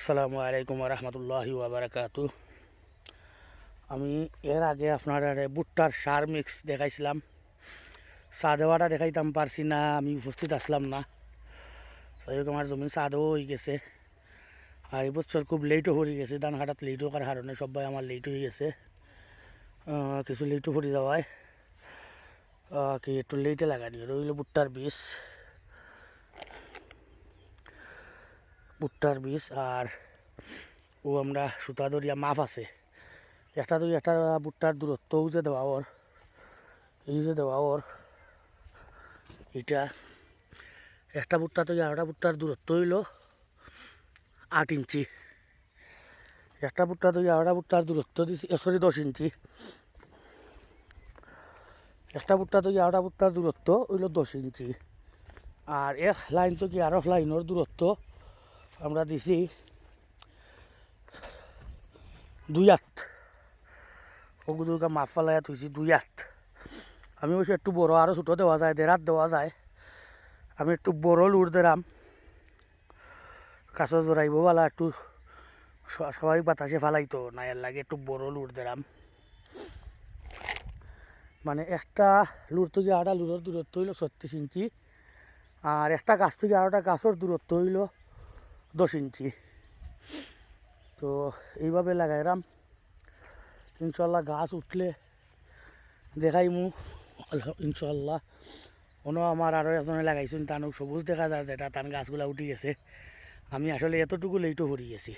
আসসালামু আলাইকুম রহমতুল্লাহি ওবরাকাতু আমি এর আগে আপনার ভুট্টার সার মিক্স দেখাইছিলাম। চা দেওয়াটা দেখাইতাম, পারছি না, আমি উপস্থিত আসলাম না। হোক, আমার জমিন চা দেওয়া হয়ে গেছে। আর এই খুব লেটও হয়ে গেছে ধান কাটাত লেট হোকার কারণে সবাই আমার লেট হয়ে গেছে। কিছু লেটও পড়ে যাওয়ায়। কি একটু লেটে লাগানি রইল ভুট্টার বীজ। ভুট্টার বীজ আর ও আমরা সুতা দরিয়া মাপ আছে। একটা দুই একটা ভুট্টার দূরত্বও যে দেওয়া ওর, এই যে দেওয়া ওর এটা একটা ভুট্টা থেকে আরেকটা ভুট্টার দূরত্ব হইল আট ইঞ্চি। একটা ভুট্টা থেকে আরেকটা ভুট্টার দূরত্ব দিছি সরি দশ ইঞ্চি। একটা ভুট্টা থেকে আরেকটা ভুট্টার দূরত্ব হইল দশ ইঞ্চি। আর এক লাইন থেকে আর লাইনের দূরত্ব আমরা দিছি দুই হাত ওগুলোকে মাপ ফালাইয়া থুইছি দুই হাত আমি অবশ্য একটু বড় আরও ছোটো দেওয়া যায় দেড় হাত দেওয়া যায়। আমি একটু বড় লুর দেরাম কাছে জোড়াইব বলা একটু স্বাভাবিক বাতাসে ফালাইতো না এর লাগে একটু বড় লুর দেরাম মানে একটা লুর থেকে আরেকটা লুরের দূরত্ব হইল ছত্রিশ ইঞ্চি। আর একটা গাছ থেকে আরেকটা গাছের দূরত্ব হইল দশ ইঞ্চি। তো এইভাবে লাগাইলাম ইনশাল্লাহ গাছ উঠলে দেখাইমু। আল্লাহ- ইনশাল্লাহ কোনো আমার আরও একজনে লাগাইছেন, তানো সবুজ দেখা যায় যেটা তার গাছগুলা উঠি গেছে। আমি আসলে এতটুকু লেটও হরি গেছি।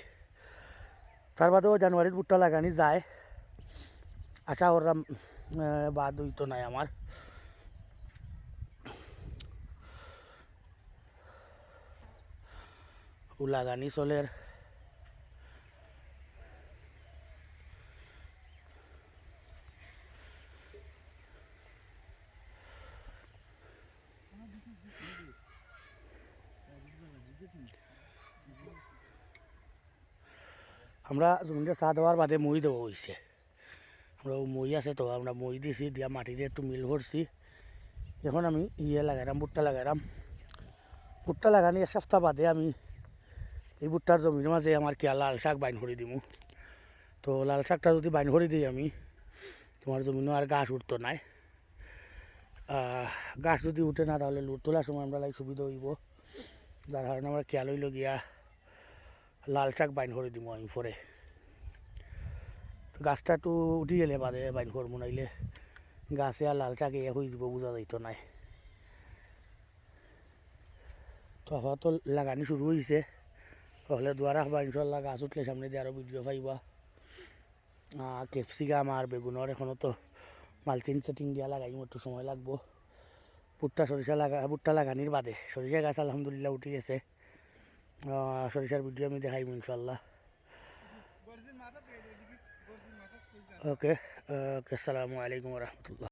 তার বাদেও জানুয়ারির ভুট্টা লাগানি যায়। আশা করলাম বাদ হইতো নাই আমার। ও লাগানি চলের। আমরা জমিটা চা দেওয়ার বাদে মই দেওয়া হয়েছে আমরা মই আছে তো, আমরা মই দিছি, দিয়া মাটিতে একটু মিল ভরছি এখন আমি ইয়ে লাগাইলাম ভুট্টা লাগাইলাম ভুট্টা লাগানি এক সপ্তাহ বাদে আমি এই ভুট্টার জমির মাঝে আমার কি লাল শাক বাইন করে দিমু? তো লাল শাকটা যদি বাইন করে দিই আমি, তোমার জমিনও আর গাছ উঠতো নাই। গাছ যদি উঠে না তাহলে লুট তোলার সময় আমরা লাই সুবিধা হইব। যার কারণে আমরা খেয়াল হইল গিয়া লাল শাক বাইন করে দিব আমি পরে। তো গাছটা একটু উঠি গেলে বাদে বাইন করব নাইলে গাছে আর লাল শাক এ হয়ে যাব বোঝা যাইতো নাই। তো আপাতত লাগানি শুরু হয়েছে তাহলে দুয়ার রাখবা ইনশাল্লাহ গাছ উঠলে সামনে দিয়ে আরও ভিডিও পাইবা ক্যাপসিকাম আর বেগুনের এখনও তো মালচিং সেটিং দিয়া লাগাই একটু সময় লাগবো ভুট্টা সরিষা লাগা ভুট্টা লাগানির বাদে সরিষা গাছ আলহামদুলিল্লাহ উঠে গেছে সরিষার ভিডিও আমি দেখাইব ইনশাল্লাহ ওকে ওকে আসসালামু আলাইকুম রহমতুল্লাহ